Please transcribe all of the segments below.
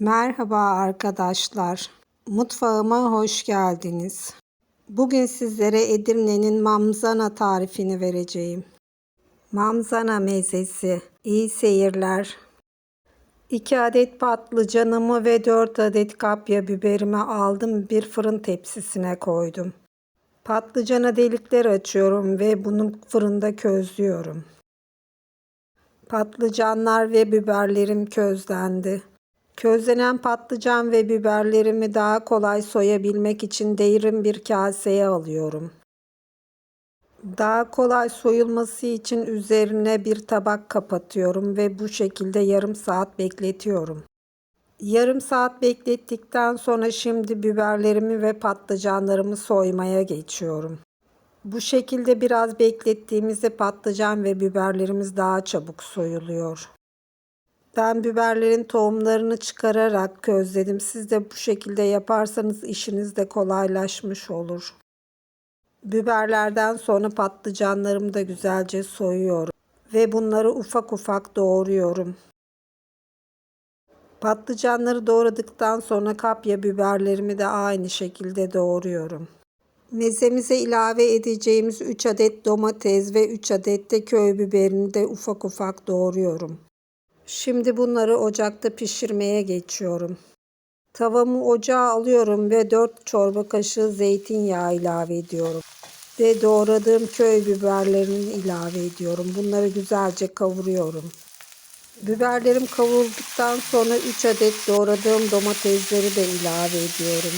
Merhaba arkadaşlar. Mutfağıma hoş geldiniz. Bugün sizlere Edirne'nin mamzana tarifini vereceğim. Mamzana mezesi. İyi seyirler. 2 adet patlıcanımı ve 4 adet kapya biberimi aldım bir fırın tepsisine koydum. Patlıcana delikler açıyorum ve bunu fırında közlüyorum. Patlıcanlar ve biberlerim közlendi. Közlenen patlıcan ve biberlerimi daha kolay soyabilmek için derin bir kaseye alıyorum. Daha kolay soyulması için üzerine bir tabak kapatıyorum ve bu şekilde yarım saat bekletiyorum. Yarım saat beklettikten sonra şimdi biberlerimi ve patlıcanlarımı soymaya geçiyorum. Bu şekilde biraz beklettiğimizde patlıcan ve biberlerimiz daha çabuk soyuluyor. Ben biberlerin tohumlarını çıkararak közledim. Siz de bu şekilde yaparsanız işiniz de kolaylaşmış olur. Biberlerden sonra patlıcanlarımı da güzelce soyuyorum ve bunları ufak ufak doğruyorum. Patlıcanları doğradıktan sonra kapya biberlerimi de aynı şekilde doğruyorum. Mezemize ilave edeceğimiz 3 adet domates ve 3 adet de köy biberini de ufak ufak doğruyorum. Şimdi bunları ocakta pişirmeye geçiyorum. Tavamı ocağa alıyorum ve 4 çorba kaşığı zeytinyağı ilave ediyorum. Ve doğradığım köy biberlerini ilave ediyorum. Bunları güzelce kavuruyorum. Biberlerim kavrulduktan sonra 3 adet doğradığım domatesleri de ilave ediyorum.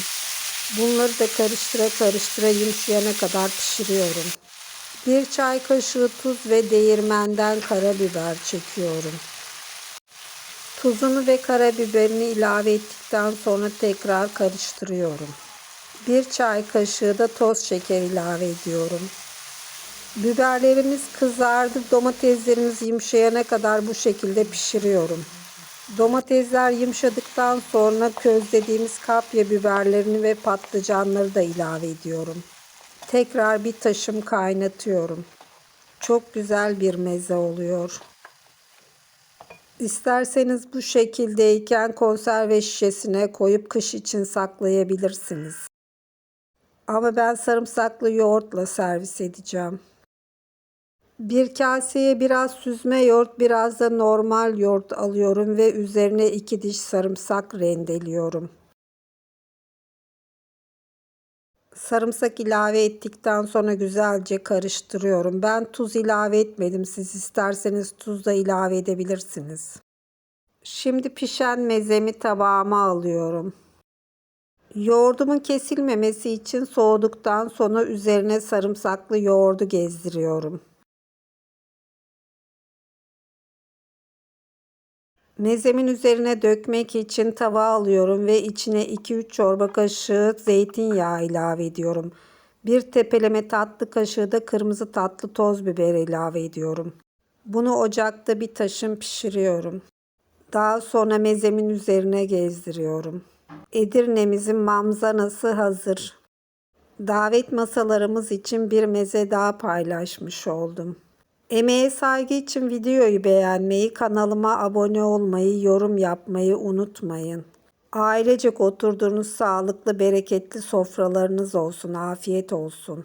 Bunları da karıştıra karıştıra yumuşayana kadar pişiriyorum. Bir çay kaşığı tuz ve değirmenden karabiber çekiyorum. Tuzunu ve karabiberini ilave ettikten sonra tekrar karıştırıyorum. Bir çay kaşığı da toz şeker ilave ediyorum. Biberlerimiz kızardı. Domateslerimiz yumuşayana kadar bu şekilde pişiriyorum. Domatesler yumuşadıktan sonra közlediğimiz kapya biberlerini ve patlıcanları da ilave ediyorum. Tekrar bir taşım kaynatıyorum. Çok güzel bir meze oluyor. İsterseniz bu şekildeyken konserve şişesine koyup kış için saklayabilirsiniz. Ama ben sarımsaklı yoğurtla servis edeceğim. Bir kaseye biraz süzme yoğurt, biraz da normal yoğurt alıyorum ve üzerine iki diş sarımsak rendeliyorum. Sarımsak ilave ettikten sonra güzelce karıştırıyorum. Ben tuz ilave etmedim. Siz isterseniz tuz da ilave edebilirsiniz. Şimdi pişen mezemi tabağıma alıyorum. Yoğurdumun kesilmemesi için soğuduktan sonra üzerine sarımsaklı yoğurdu gezdiriyorum. Mezemin üzerine dökmek için tava alıyorum ve içine 2-3 çorba kaşığı zeytinyağı ilave ediyorum. Bir tepeleme tatlı kaşığı da kırmızı tatlı toz biber ilave ediyorum. Bunu ocakta bir taşım pişiriyorum. Daha sonra mezemin üzerine gezdiriyorum. Edirne'mizin mamzanası hazır. Davet masalarımız için bir meze daha paylaşmış oldum. Emeğe saygı için videoyu beğenmeyi, kanalıma abone olmayı, yorum yapmayı unutmayın. Ailecek oturduğunuz sağlıklı, bereketli sofralarınız olsun, afiyet olsun.